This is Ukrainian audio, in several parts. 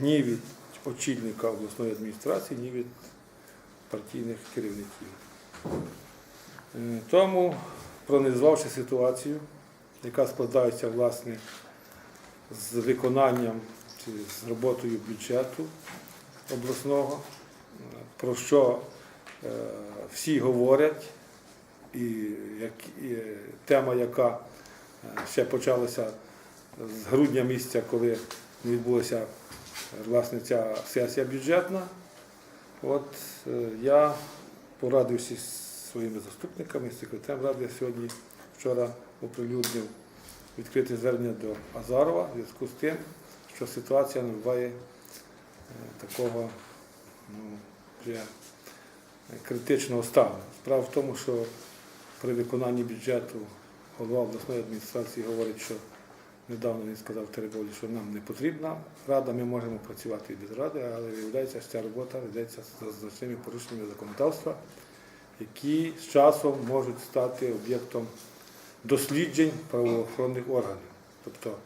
ні від очільника обласної адміністрації, ні від партійних керівників. Е, Тому, проаналізувавши ситуацію, яка складається власне з виконанням чи з роботою бюджету обласного, про що е, всі говорять, і, і тема, яка е, ще почалася з грудня місяця, коли відбулася е, власне ця сесія бюджетна. От е, я порадився з своїми заступниками, з секретарем ради я сьогодні вчора оприлюднив відкрите звернення до Азарова в зв'язку з тим, що ситуація набуває е, такого ну, вже критичного стану. Справа в тому, що при виконанні бюджету голова обласної адміністрації говорить, що недавно він сказав Тереболі, що нам не потрібна рада, ми можемо працювати і без ради, але виявляється, що ця робота ведеться з значними порушеннями законодавства, які з часом можуть стати об'єктом досліджень правоохоронних органів. Тобто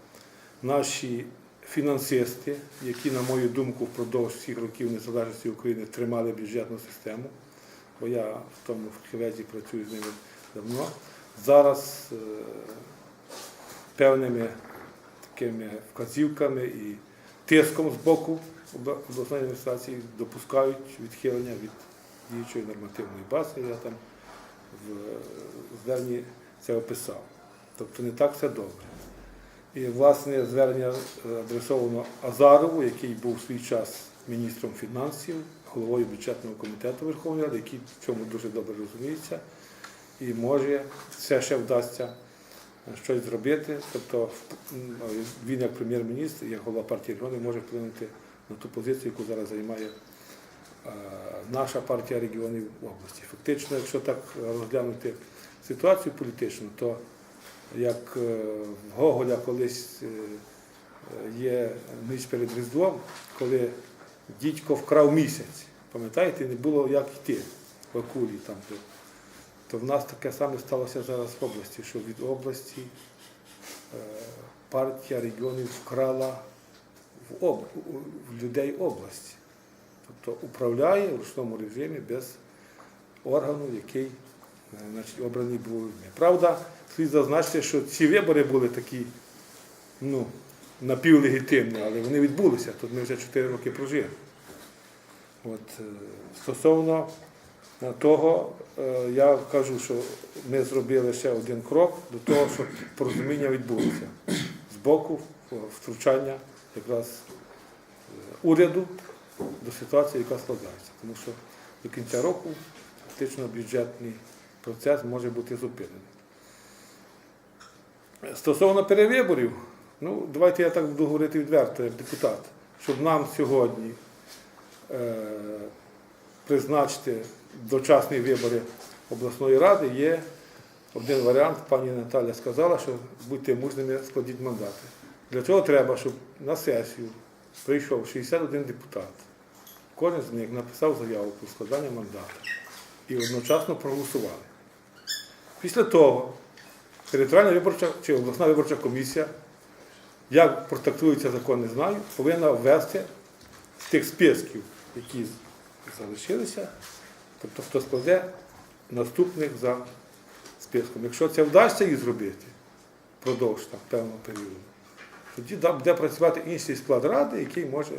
наші фінансисти, які, на мою думку, впродовж всіх років незалежності України тримали бюджетну систему, бо я в тому фахівезі працюю з ними давно, зараз е, певними такими вказівками і тиском з боку обласної адміністрації допускають відхилення від діючої нормативної бази. Я там в зверненні це описав. Тобто не так все добре. І власне звернення е, адресовано Азарову, який був в свій час міністром фінансів, головою бюджетного комітету Верховної Ради, який в цьому дуже добре розуміється, і може все ще вдасться щось зробити. Тобто він як прем'єр-міністр, як голова партії регіонів може вплинути на ту позицію, яку зараз займає е, наша партія регіонів в області. Фактично, якщо так розглянути ситуацію політичну, то як е, в Гоголя колись е, є ніч перед Різдвом, коли дідько вкрав місяць. Пам'ятаєте, не було як йти в Акулі там. То, то в нас таке саме сталося зараз в області, що від області е, партія регіонів вкрала в, об, в людей області. Тобто управляє в ручному режимі без органу, який е, значить, обраний був. Правда, слід зазначити, що ці вибори були такі ну, напівлегітимні, але вони відбулися. Тут ми вже 4 роки прожили. От, е, стосовно е, того, е, я кажу, що ми зробили ще один крок до того, щоб порозуміння відбулося з боку втручання якраз е, уряду до ситуації, яка складається. Тому що до кінця року фактично бюджетний процес може бути зупинений. Стосовно перевиборів, ну давайте я так буду говорити відверто, як депутат, щоб нам сьогодні е, призначити дочасні вибори обласної ради, є один варіант. Пані Наталя сказала, що будьте мужними, складіть мандати. Для цього треба, щоб на сесію прийшов 61 депутат. Кожен з них написав заяву про складання мандата і одночасно проголосували. Після того територіальна виборча чи обласна виборча комісія, як протрактується закон, не знаю, повинна ввести з тих списків, які залишилися, тобто хто складе наступних за списком. Якщо це вдасться їй зробити впродовж певного періоду, тоді буде працювати інший склад ради, який може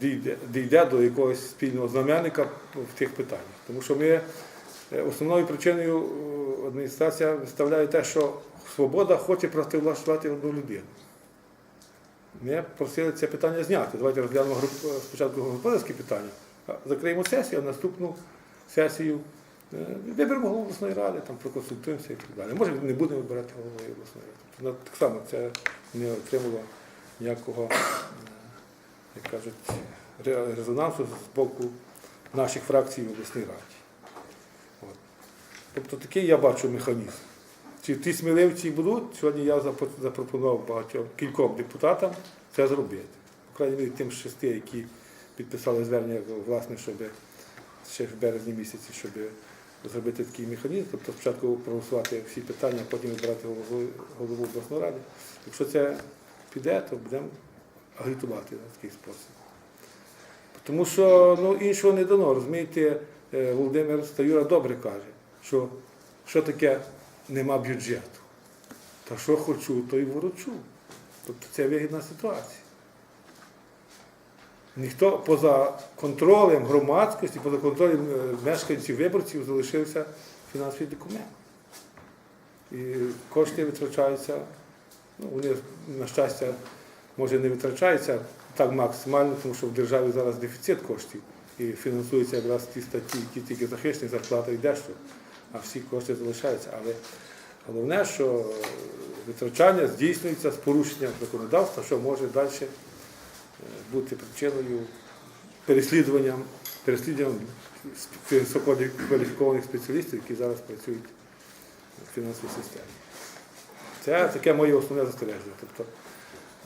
дійде, дійде до якогось спільного знаменника в тих питаннях. Тому що ми е, основною причиною е, адміністрація виставляє те, що свобода хоче працевлаштувати одну людину. Ми просили це питання зняти. Давайте розглянемо спочатку господарські питання, закриємо сесію, а наступну сесію е, виберемо голову обласної ради, там проконсультуємося і так далі. Може, не будемо вибирати голову обласної ради. Ну, Так само це не отримало ніякого, е, як кажуть, резонансу з боку наших фракцій в обласній раді. От. Тобто такий я бачу механізм. Чи ті сміливці будуть, сьогодні я запропонував багатьом кільком депутатам це зробити. По крайній мірі тим шести, які підписали звернення, власне, щоб ще в березні місяці, щоб зробити такий механізм, тобто спочатку проголосувати всі питання, а потім вибирати голову, голову обласної ради. Якщо це піде, то будемо агітувати на такий спосіб. Тому що ну, іншого не дано. Розумієте, е, Володимир Стаюра добре каже, що що таке нема бюджету. Та що хочу, то й ворочу. Тобто це вигідна ситуація. Ніхто поза контролем громадськості, поза контролем е, мешканців виборців залишився фінансовий документ. І кошти витрачаються, ну, вони, на щастя, може не витрачаються так максимально, тому що в державі зараз дефіцит коштів і фінансуються якраз ті статті, які тільки захищені, зарплата і дещо, а всі кошти залишаються. Але головне, що витрачання здійснюється з порушенням законодавства, що може далі бути причиною переслідуванням, переслідуванням висококваліфікованих спеціалістів, які зараз працюють в фінансовій системі. Це таке моє основне застереження. Тобто,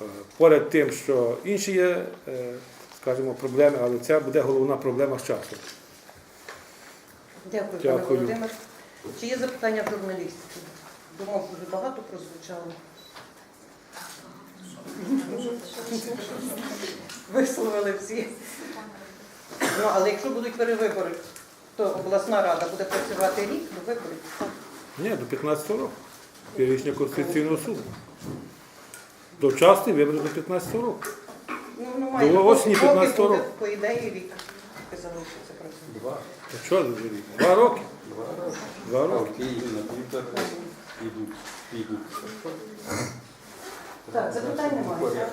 е, поряд тим, що інші є, е, скажімо, проблеми, але це буде головна проблема з часом. Дякую, пане Дякую. Володимир. Чи є запитання в журналістів? Думав, дуже багато прозвучало. Висловили всі. Ну, але якщо будуть перевибори, то обласна рада буде працювати рік до виборів. Ні, до 15 року. Є рішення Конституційного суду. Дочасний вибори до 15 року. Ну, ну, має До осені поки 15 буде, року. По ідеї рік залишиться працювати. Та що за рік? Два роки. Два роки. Роки і на півтора підуть, підуть. Так, запитань немає.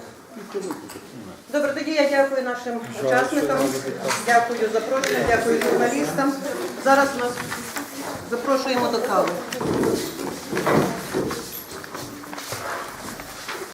Добре, тоді я дякую нашим учасникам, дякую запрошенням, дякую журналістам. Зараз нас запрошуємо до кави.